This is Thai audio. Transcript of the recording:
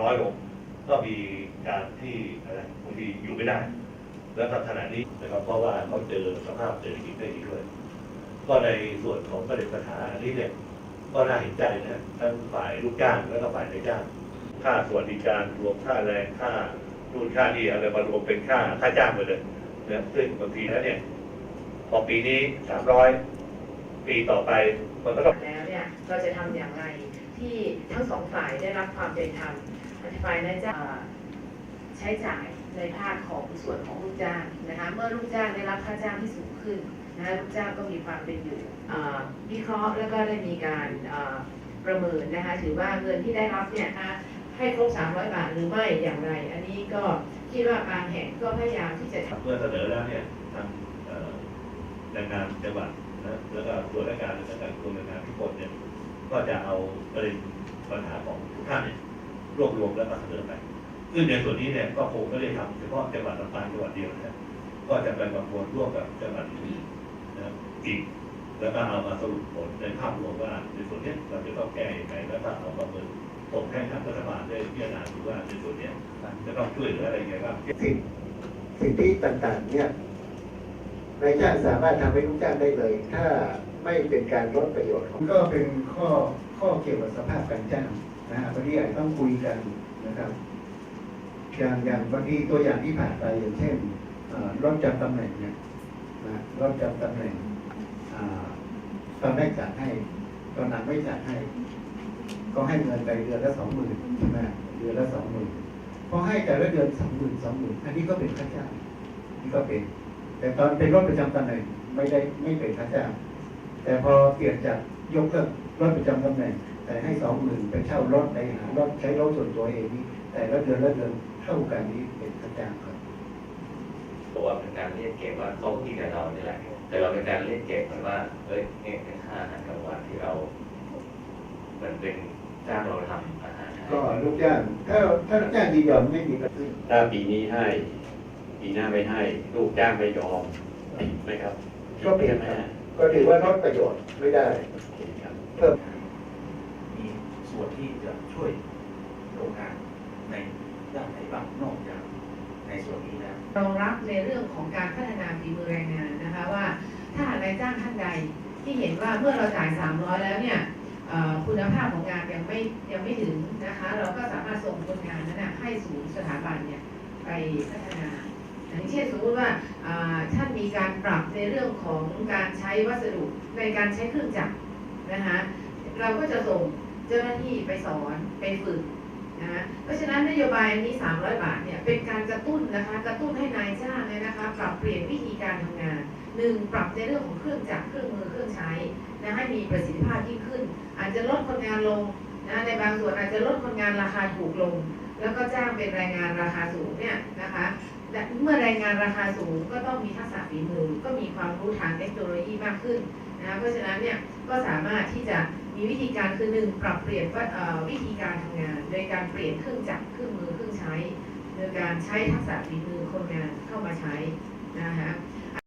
น้อยลงก็มีการที่อะไรบางทีอยู่ไม่ได้ แล้วก็ขณะนี้นะครับเพราะว่าเขาเจอสภาพเศรษฐกิจได้ดีด้วย ก็ในส่วนของประเด็นปัญหาอันนี้เนี่ยก็น่าเห็นใจนะทั้งฝ่ายลูกจ้างแล้วก็ฝ่ายนายจ้างค่าสวัสดิการรวมค่าแรงค่านู่นค่านี่อะไรมารวมเป็นค่าค่าจ้างไปเลยนะซึ่งบางทีแล้วเนี่ยพอปีนี้สามร้อยปีต่อไปมันก็ต้อง เนี่ยเราจะทำอย่างไรที่ทั้งสองฝ่ายได้รับความเป็นธรรมฝ่ายนายจ้างใช้จ่ายในภาคของส่วนของลูกจ้างนะคะเมื่อลูกจ้างได้รับค่าจ้างที่สูงขึ้นนะลูกจ้างก็มีความเป็นอยู่วิเคราะห์แล้วก็ได้มีการประเมินนะคะถือว่าเงินที่ได้รับเนี่ยอะให้ครบ 300 บาทหรือไม่อย่างไร อันนี้ก็คิดว่าบางแห่งก็พยายามที่จะเมื่อเสนอแล้วเนี่ยทางแรงงานจังหวัด นะแล้วก็ส่วนราชการและการกรมแรงงานทุกคนเนี่ยก็จะเอาประเด็นปัญหาของทุกท่านเนี่ยรวบรวมแล้วก็เสนอไปซึ่งในส่วนนี้เนี่ยก็คงไม่ได้ทำเฉพาะจังหวัดลำปางจังหวัดเดียวนะก็จะไปประมวลร่วมกับจังหวัดอื่นนะอีกแล้วก็เอามาสรุปผลในภาพรวมว่าในส่วนนี้เราจะต้องแก้ยังไงแล้วก็เอาประเมินส่งให้ทางรัฐบาลได้พิจารณาดูว่าในส่วนนี้จะต้องช่วยเหลืออะไรยังไงบ้างสิทธิสิทธิต่างๆเนี่ย นายจ้างสามารถทำให้ลูกจ้างได้เลย ถ้าไม่เป็นการลดประโยชน์ก็เป็นข้อข้อเกี่ยวกับสภาพการจ้างนะฮะวันนี้อาจต้องคุยกันนะครับ อย่างอย่างวันนี้ตัวอย่างที่ผ่านไปอย่างเช่นเอ่อรถจำตำแหน่งเนี่ยนะรถจำตำแหน่งอตอนแรกจัดให้ตอนหลังไม่จัดให้ ก็ให้เงินไปเดือนละสองหมื่นใช่ไหมเดือนละสองหมื่นพอให้แต่ละเดือนสองหมื่นสองหมื่นอันนี้ก็เป็นค่าจ้างนี่ก็เป็น แต่ตอนเป็นรถประจำตำแหน่งไม่ได้ไม่เป็นค่าจ้างแต่พอเปลี่ยนจากยกเลิกรถประจำตำแหน่ง แต่ให้สองหมื่นไปเช่ารถไปหารถใช้รถส่วนตัวเองนี่แต่ละเดือนละเดือนเท่ากันนี้เป็นค่าจ้างครับบอกว่าเป็นการเรียกเก็บว่าเขาคิดกับเรานี่แหละแต่เราเป็นการเรียกเก็บเหมือนว่าเอ้ยเนี่ยเป็นค่าอาหารกลางวันที่เราเหมือนเป็นจ้างเราทำอาหารให้ก็ลูกจ้างถ้าถ้าลูกจ้างยินยอมไม่มีปัญหาถ้าปีนี้ให้ ปีหน้าไม่ให้ลูกจ้างไม่ยอมผิดไหมครับก็เปลี่ยนไหมครับก็ถือว่าลดประโยชน์ไม่ได้ผิดครับเพิ่มมีส่วนที่จะช่วยโรงงานในด้านไหนบ้างนอกจากในส่วนนี้แล้วรองรับในเรื่องของการพัฒนาฝีมือแรงงานนะคะว่า ถ้าหากนายจ้างท่านใดที่เห็นว่าเมื่อเราจ่าย 300 แล้วเนี่ยเอ่อคุณภาพของงานยังไม่ยังไม่ถึงนะคะ เราก็สามารถส่งคนงานนั้นนะให้สู่สถาบันเนี่ยไปพัฒนาอย่างเช่นส มมติว่าท่านมีการปรับในเรื่องของการใช้วัสดุในการใช้เครื่องจักรนะคะเราก็จะส่งเจ้าหน้าที่ไปสอนไปฝึกนะเพราะฉะนั้นนโยบายอันนี้ 300 บาทเนี่ยเป็นการกระตุ้นนะคะกระตุ้นให้นายจ้างเนี่ยนะคะปรับเปลี่ยนวิธีการทำงานหนึ่งปรับในเรื่องของเครื่องจักรเครื่องมือเครื่องใช้นะให้มีประสิทธิภาพยิ่งขึ้น อาจจะลดคนงานลงนะในบางส่วนอาจจะลดคนงานราคาถูกลง แล้วก็จ้างเป็นแรงงานราคาสูงเนี่ยนะคะ และเมื่อแรงงานราคาสูงก็ต้องมีทักษะฝีมือ ก็มีความรู้ทางเทคโนโลยีมากขึ้นนะเพราะฉะนั้นเนี่ยก็สามารถที่จะมีวิธีการคือหนึ่งปรับเปลี่ยนว่าวิธีการทำงาน โดยการเปลี่ยนเครื่องจักรเครื่องมือเครื่องใช้ โดยการใช้ทักษะฝีมือคนงานเข้ามาใช้นะคะ